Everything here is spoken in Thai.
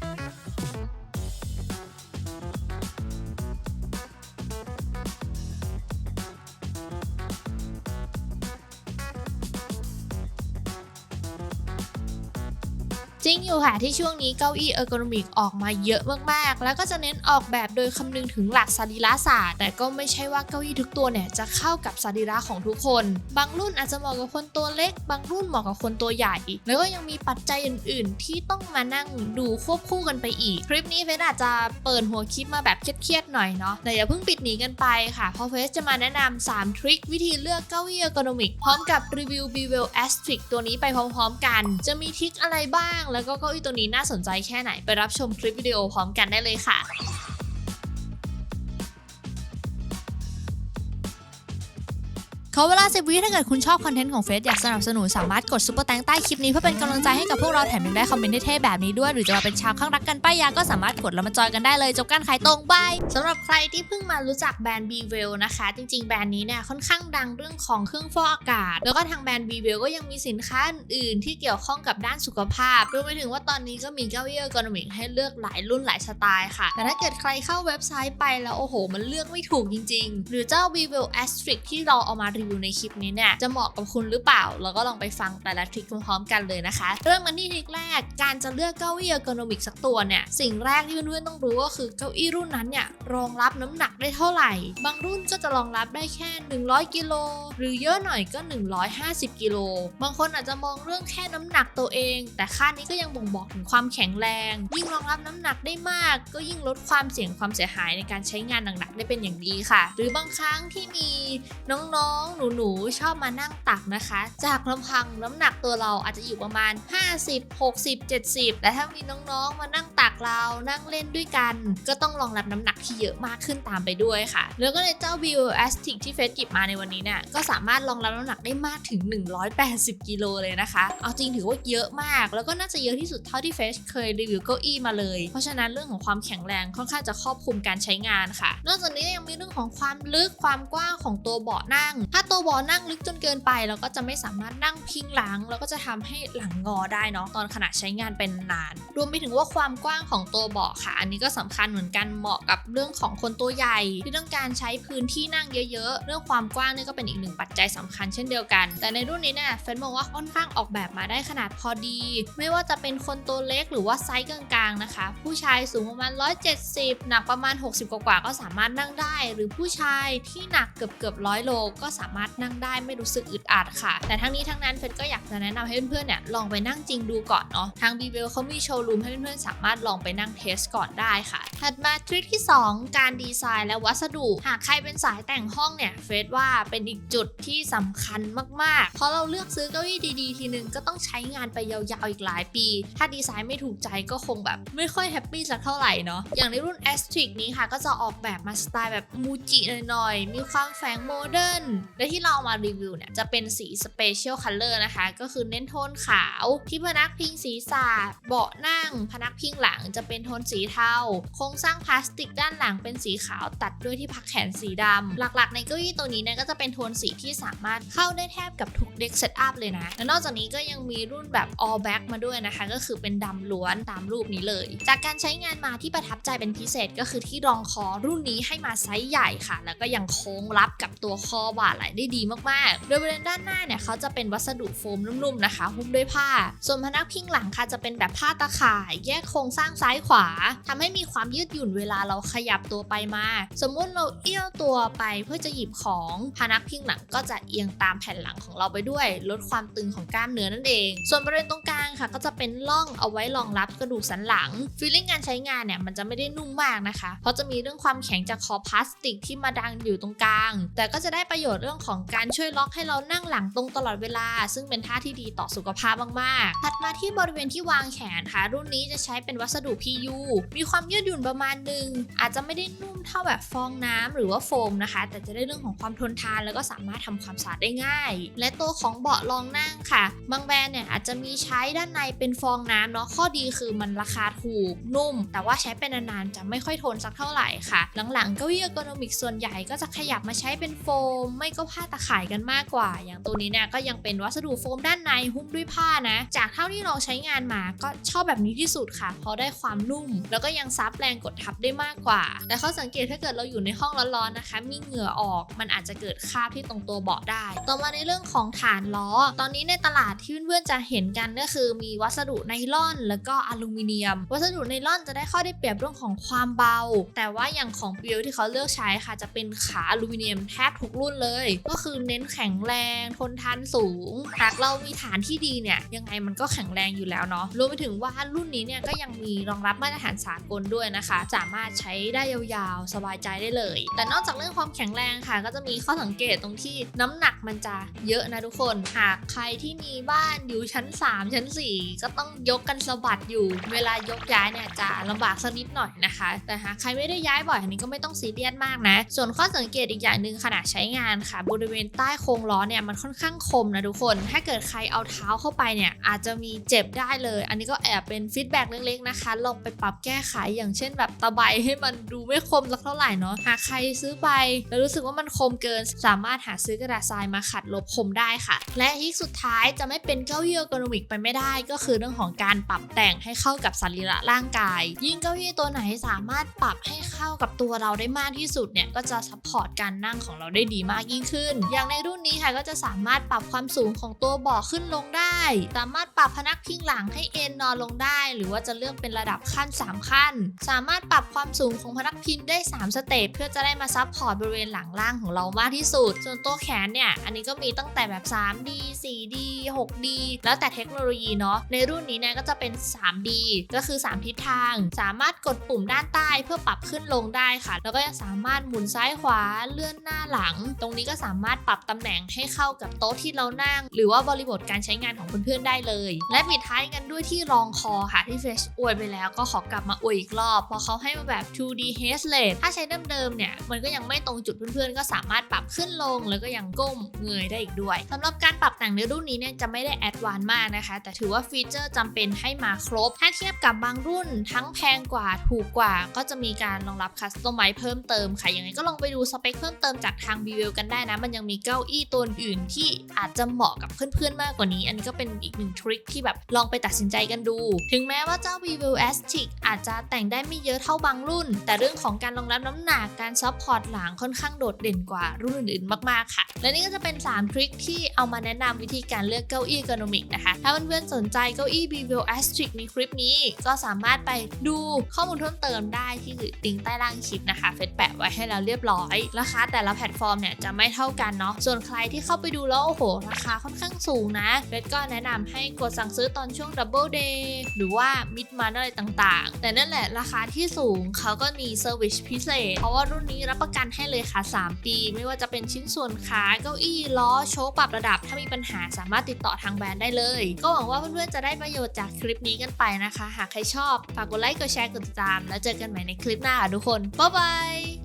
Thank you. จริงอยู่ค่ะที่ช่วงนี้เก้าอี้เออร์โกนมิกออกมาเยอะมากๆ แล้วก็จะเน้นออกแบบโดยคำนึงถึงหลักสรีระศาสตร์แต่ก็ไม่ใช่ว่าเก้าอี้ทุกตัวเนี่ยจะเข้ากับสรีระของทุกคน บางรุ่นอาจจะเหมาะกับคนตัวเล็ก บางรุ่นเหมาะกับคนตัวใหญ่ แล้วก็ยังมีปัจจัยอื่น ๆ ที่ต้องมานั่งดูควบคู่กันไปอีก คลิปนี้เฟสอาจจะเปิดหัวคลิปมาแบบเครียดๆหน่อยเนาะแต่อย่าเพิ่งปิดหนีกันไปค่ะเพราะเฟสจะมาแนะนำ3ทริควิธีเลือกเก้าอี้เออร์โกนมิกพร้อมกับรีวิว b w e l a s t r i c ตัวนี้ไปพร้อม ๆ กัน จะมีทริคอะไรบ้างแล้วก็เก้าอี้ตัวนี้น่าสนใจแค่ไหนไปรับชมคลิปวิดีโอพร้อมกันได้เลยค่ะ ขอเวลา10วิถ้าเกิดคุณชอบคอนเทนต์ของเฟซอยากสนับสนุนสามารถกดซุปเปอร์แตงใต้คลิปนี้เพื่อเป็นกำลังใจให้กับพวกเราแถมยังได้คอมเมนต์เท่ๆแบบนี้ด้วย หรือจะมาเป็นชาวข้างรักกันป้ายยาก็สามารถกดแล้วมาจอยกันได้เลยจบการขายตรงบายสำหรับใครที่เพิ่งมารู้จักแบรนด์ b w e l นะคะ จริงๆ แบรนด์นี้เนี่ยค่อนข้างดังเรื่องของเครื่องฟอกอากาศ แล้วก็ทางแบรนด์ b w e l ก็ยังมีสินค้าอื่นๆที่เกี่ยวข้องกับด้านสุขภาพรวมไปถึงว่าตอนนี้ก็มีเก้าอี้เออร์โกนมิกให้เลือกหลายรุ่นหลายสไตล์ค่ะ แต่ถ้าเกิดใครเข้าเว็บไซต์ไปแล้วโอ้โห มันเลือกไม่ถูกจริง ๆ หรือเจ้า b w e l Asterisk ที่เราเอามารีวิวในคลิปนี้เนี่ยจะเหมาะกับคุณหรือเปล่า เราก็ลองไปฟังแต่ละทริคพร้อมๆกันเลยนะคะ เริ่มกันที่ทริคแรกการจะเลือกเก้าอี้เออร์โกนอมิกสักตัวเนี่ยสิ่งแรกที่เพื่อนๆต้องรู้ก็คือเก้าอี้รุ่นนั้นเนี่ยรองรับน้ำหนักได้เท่าไหร่ บางรุ่นก็จะรองรับได้แค่ 100 กิโลหรือเยอะหน่อยก็ 150 กิโลบางคนอาจจะมองเรื่องแค่น้ำหนักตัวเอง แต่ค่านี้ก็ยังบ่งบอกถึงความแข็งแรง ยิ่งรองรับน้ำหนักได้มาก ก็ยิ่งลดความเสี่ยงความเสียหายในการใช้งานหนักๆได้เป็นอย่างดีค่ะ หรือบางครั้งที่มีน้องๆ หนูๆ ชอบมานั่งตักนะคะ จากลำพังน้ำหนักตัวเราอาจจะอยู่ประมาณ 50 60 70แต่ถ้ามีน้องๆ มานั่งตักเรานั่งเล่นด้วยกัน ก็ต้องรองรับน้ำหนักที่เยอะมากขึ้นตามไปด้วยค่ะ แล้วก็ในเจ้า b i o a s t i c ที่เฟสจิบมาในวันนี้เนี่ยก็สามารถรองรับน้ำหนักได้มากถึง 180 กิโลเลยนะคะ เอาจริงถือว่าเยอะมาก แล้วก็น่าจะเยอะที่สุดเท่าที่เฟสเคยรีวิวเก้าอี้มาเลย เพราะฉะนั้นเรื่องของความแข็งแรงค่อนข้างจะครอบคลุมการใช้งานค่ะ นอกจากนี้ยังมีเรื่องของความลึกความกว้างของตัวเบาะนั่ง ถ้าตัวเบาะนั่งลึกจนเกินไป เราก็จะไม่สามารถนั่งพิงหลัง แล้วก็จะทำให้หลังงอได้เนาะตอนขณะใช้งานเป็นนาน รวมไปถึงว่าความกว้างของตัวเบาะค่ะ อันนี้ก็สำคัญเหมือนกันเหมาะกับเรื่องของคนตัวใหญ่ ที่ต้องการใช้พื้นที่นั่งเยอะ ๆ เรื่องความกว้างนี่ก็เป็นอีกหนึ่งปัจจัยสำคัญเช่นเดียวกัน แต่ในรุ่นนี้เนี่ยเฟนมองว่าค่อนข้างออกแบบมาได้ขนาดพอดี ไม่ว่าจะเป็นคนตัวเล็กหรือว่าไซส์กลางๆนะคะ ผู้ชายสูงประมาณ 170 หนักประมาณ 60 กว่าก็สามารถนั่งได้ หรือผู้ชายที่หนักเกือบกือบร้อยโลก็สามารถนั่งได้ไม่รู้สึกอึดอัดค่ะ แต่ทั้งนี้ทั้งนั้นเฟนก็อยากจะแนะนำให้เพื่อนๆเนี่ยลองไปนั่งจริงดูก่อนเนาะทาง b ีเวลเขามีโชว์รูมให้เพื่อนๆสามารถลองไปนั่งเทสก่อนได้ค่ะ ถัดมาทริคที่ 2 การดีไซน์และวัสดุ หากใครเป็นสายแต่งห้องเนี่ยเฟสว่าเป็นอีกจุดที่สำคัญมากๆ เพราะเราเลือกซื้อเก้าอี้ดีๆ ทีนึงก็ต้องใช้งานไปยาวๆอีกหลายปี ถ้าดีไซน์ไม่ถูกใจก็คงแบบ ไม่ค่อยแฮปปี้สักเท่าไหร่เนาะอย่างในรุ่น a s t r i c นี้ค่ะก็จะออกแบบมาสไตล์แบบมูจิหน่อยๆมีความแฝงโมเดิร์นและที่เราเอามารีวิวเนี่ย จะเป็นสีสเปเชียลคัลเลอร์นะคะ ก็คือเน้นโทนขาว ที่พนักพิงศีรษะเบาะนั่ง พนักพิงหลังจะเป็นโทนสีเทา โครงสร้างพลาสติกด้านหลังเป็นสีขาวตัดด้วยที่พักแขนสีดำหลักๆ ในเก้าอี้ตัวนี้เนี่ยก็จะเป็นโทนสีที่สามารถเข้าได้แทบกับทุกเด็กเซตอัพเลยนะ และนอกจากนี้ก็ยังมีรุ่นแบบ all black มาด้วยนะคะ ก็คือเป็นดำล้วนตามรูปนี้เลย จากการใช้งานมาที่ประทับใจเป็นพิเศษก็คือที่รองคอรุ่นนี้ให้มาไซส์ใหญ่ค่ะ แล้วก็ยังโค้งรับกับตัวคอบ่าไหลได้ดีมากๆ โดยบริเวณด้านหน้าเนี่ยเขาจะเป็นวัสดุโฟมนุ่มๆนะคะหุ้มด้วยผ้า ส่วนพนักพิงหลังค่ะจะเป็นแบบผ้าตะข่าย แยกโครงสร้างซ้ายขวาทำให้มีความยืดหยุ่นเวลาเราขยับตัวไปมา สมมุติเราเอี้ยวตัวไปเพื่อจะหยิบของพนักพิงหลังก็จะเอียงตามแผ่นหลังของเราไปด้วย ลดความตึงของกล้ามเนื้อนั่นเอง ส่วนบริเวณตรงกลางค่ะก็จะเป็นร่องเอาไว้รองรับกระดูกสันหลังฟีลลิ่งการใช้งานเนี่ยมันจะไม่ได้นุ่มมากนะคะ เพราะจะมีเรื่องความแข็งจากคอพลาสติกที่มาดังอยู่ตรงกลางแต่ก็จะได้ประโยชน์เรื่องของการช่วยล็อกให้เรานั่งหลังตรงตลอดเวลา ซึ่งเป็นท่าที่ดีต่อสุขภาพมากๆ ถัดมาที่บริเวณที่วางแขนค่ะ รุ่นนี้จะใช้เป็นวัสดุ PU มีความยืดหยุ่นประมาณหนึ่ง อาจจะไม่ได้นุ่มเท่าแบบฟองน้ำหรือว่าโฟมนะคะ แต่จะได้เรื่องของความทนทานแล้วก็สามารถทำความสะอาดได้ง่าย และตัวของเบาะรองนั่งค่ะ บางแบรนด์เนี่ยอาจจะมีใช้ด้านในเป็นฟองน้ำเนาะ ข้อดีคือมันราคาถูกนุ่ม แต่ว่าใช้เป็นนานๆจะไม่ค่อยทนสักเท่าไหร่ค่ะ หลังๆเก้าอี้เออร์โกนอมิกส่วนใหญ่ก็จะขยับมาใช้เป็นโฟม ไม่ก็ผ้าตะข่ายกันมากกว่า อย่างตัวนี้เนี่ยก็ยังเป็นวัสดุโฟมด้านในหุ้มด้วยผ้านะ จากเท่าที่เราใช้งานมาก็ชอบแบบนี้ที่สุดค่ะ เพราะได้ความนุ่ม แล้วก็ยังซับแรงกดทับได้มากกว่า แต่เขาสังเกตถ้าเกิดเราอยู่ในห้องร้อนๆนะคะ มีเหงื่อออกมันอาจจะเกิดคราบที่ตรงตัวเบาะได้ ต่อมาในเรื่องของฐานล้อ ตอนนี้ในตลาดที่เพื่อนๆจะเห็นกันก็คือ มีวัสดุไนล่อน แล้วก็อลูมิเนียม วัสดุไนล่อนจะได้ข้อได้เปรียบเรื่องของความเบา แต่ว่าอย่างของเปียวที่เขาเลือกใช้ค่ะจะเป็นขาอลูมิเนียมแททบทุกรุ่นเลย ก็คือเน้นแข็งแรง ทนทานสูง หากเรามีฐานที่ดีเนี่ยยังไงมันก็แข็งแรงอยู่แล้วเนาะรวมไปถึงว่ารุ่นนี้เนี่ยก็ยังมีรองรับมาตรฐานสากลด้วยนะคะ สามารถใช้ได้ยาวๆ สบายใจได้เลย แต่นอกจากเรื่องความแข็งแรงค่ะ ก็จะมีข้อสังเกตตรงที่น้ำหนักมันจะเยอะนะทุกคนหากใครที่มีบ้านอยู่ชั้น 3 ชั้น 4 ก็ต้องยกกันสะบัดอยู่ เวลายกย้ายเนี่ยจะลำบากสักนิดหน่อยนะคะ แต่หากใครไม่ได้ย้ายบ่อยอันนี้ก็ไม่ต้องซีเรียสมากนะ ส่วนข้อสังเกตอีกอย่างหนึ่งค่ะขณะใช้งานค่ะ บริเวณใต้โครงล้อเนี่ยมันค่อนข้างคมนะทุกคน ถ้าเกิดใครเอาเท้าเข้าไปเนี่ยอาจจะมีเจ็บได้เลย อันนี้ก็แอบเป็นฟีดแบ็กเล็กๆนะคะลองไปปรับแก้ไขอย่างเช่น แบบตะไบให้มันดูไม่คมสักเท่าไหร่เนาะหากใครซื้อไปแล้วรู้สึกว่ามันคมเกิน สามารถหาซื้อกระดาษทรายมาขัดลบคมได้ค่ะ และที่สุดท้ายจะไม่เป็นเก้าอี้ออร์โกนมิกไปไม่ได้ ก็คือเรื่องของการปรับแต่งให้เข้ากับสรีระร่างกาย ยิ่งเก้าอี้ตัวไหนสามารถปรับให้เข้ากับตัวเราได้มากที่สุดเนี่ยก็จะซัพพอร์ตการนั่งของเราได้ดีมากยิ่งขึ้น อย่างในรุ่นนี้ค่ะก็จะสามารถปรับความสูงของตัวเบาะขึ้นลงได้ สามารถปรับพนักพิงหลังให้เอนนอนลงได้ หรือว่าจะเลือกเป็นระดับขั้น 3 ขั้น สามารถปรับความสูงของพนักพิงได้ 3 สเตจเพื่อจะได้มาซับพอร์ตบริเวณหลังล่างของเรามากที่สุด ส่วนตัวแขนเนี่ย อันนี้ก็มีตั้งแต่แบบ 3D 4D 6D แล้วแต่เทคโนโลยีเนาะ ในรุ่นนี้เนี่ยก็จะเป็น 3D ก็คือ 3 ทิศทาง สามารถกดปุ่มด้านใต้เพื่อปรับขึ้นลงได้ค่ะ แล้วก็ยังสามารถหมุนซ้ายขวา เลื่อนหน้าหลัง ตรงนี้ก็สามารถปรับตำแหน่งให้เข้ากับโต๊ะที่เรานั่ง หรือว่าบริบทการใช้งานของเพื่อนๆได้เลย และปิดท้ายกันด้วยที่รองคอค่ะที่เฟชอวยไปแล้วก็ขอกลับมาอวยอีกรอบเพราะเขาให้มาแบบ 2D h e a d l e s ถ้าใช้เดิมๆเนี่ยมันก็ยังไม่ตรงจุดเพื่อนๆ ก็สามารถปรับขึ้นลงแล้วก็ยังก้มเงยได้อีกด้วยสำหรับการปรับแต่งในรุ่นนี้เนี่ยจะไม่ได้แอดวานมากนะคะ แต่ถือว่าฟีเจอร์จำเป็นให้มาครบ ถ้าเทียบกับบางรุ่น ทั้งแพงกว่าถูกกว่า ก็จะมีการรองรับคัสตอมไมเพิ่มเติมค่ะยังไงก็ลองไปดูสเปคเพิ่มเติมจากทาง b ีเวลกันได้นะ มันยังมีเก้าอี้ตัวอื่นที่อาจจะเหมาะกับเพื่อนๆมากกว่านี้ อันนี้ก็เป็นอีกหนึ่งทริคที่แบบลองไปตัดสินใจกันดู ถึงแม้ว่าเจ้า v i v o a s t i c อาจจะแต่งได้ไม่เยอะเท่าบางรุ่น แต่เรื่องของการรองรับน้ำหนักการซัพพอร์ตหลังค่อนข้างโดดเด่นกว่ารุ่นอื่นๆมากๆค่ะ และนี่ก็จะเป็น 3 ทริคที่เอามาแนะนำวิธีการเลือกเก้าอี้เอร์โนมิกนะคะ ถ้าเพื่อนๆสนใจเก้าอี้ b v i l a s t r i c ในคลิปนี้ ก็สามารถไปดูข้อมูลเพิ่มเติมได้ที่ลิงใต้ล่างคลิปนะคะ เฟซแปะไว้ให้แล้วเรียบร้อยราคาแต่ละแพลตฟอร์มเนี่ยจะไม่เท่ากันเนาะ ส่วนใครที่เข้าไปดูแล้วโอ้โห ราคาค่อนข้างสูงนะเฟซก็แนะนำให้กดสั่งซื้อตอนช่วง Double Day หรือว่า Mid m o n t อะไรต่างๆ แต่นั่นแหละราคาที่สูงเขาก็มีเซอร์วิสพิเศษ เพราะว่ารุ่นนี้รับประกันให้เลยค่ะ 3 ปี ไม่ว่าจะเป็นชิ้นส่วนขาเก้าอี้ล้อโชว์ปรับระดับ ถ้ามีปัญหาสามารถติดต่อทางแบรนด์ได้เลย ก็หวังว่าเพื่อนๆจะได้ประโยชน์จากคลิปนี้กันไปนะคะ หากใครชอบฝากกดไลค์กดแชร์กดติดตาม แล้วเจอกันใหม่ในคลิปหน้าค่ะทุกคนบ๊ายบาย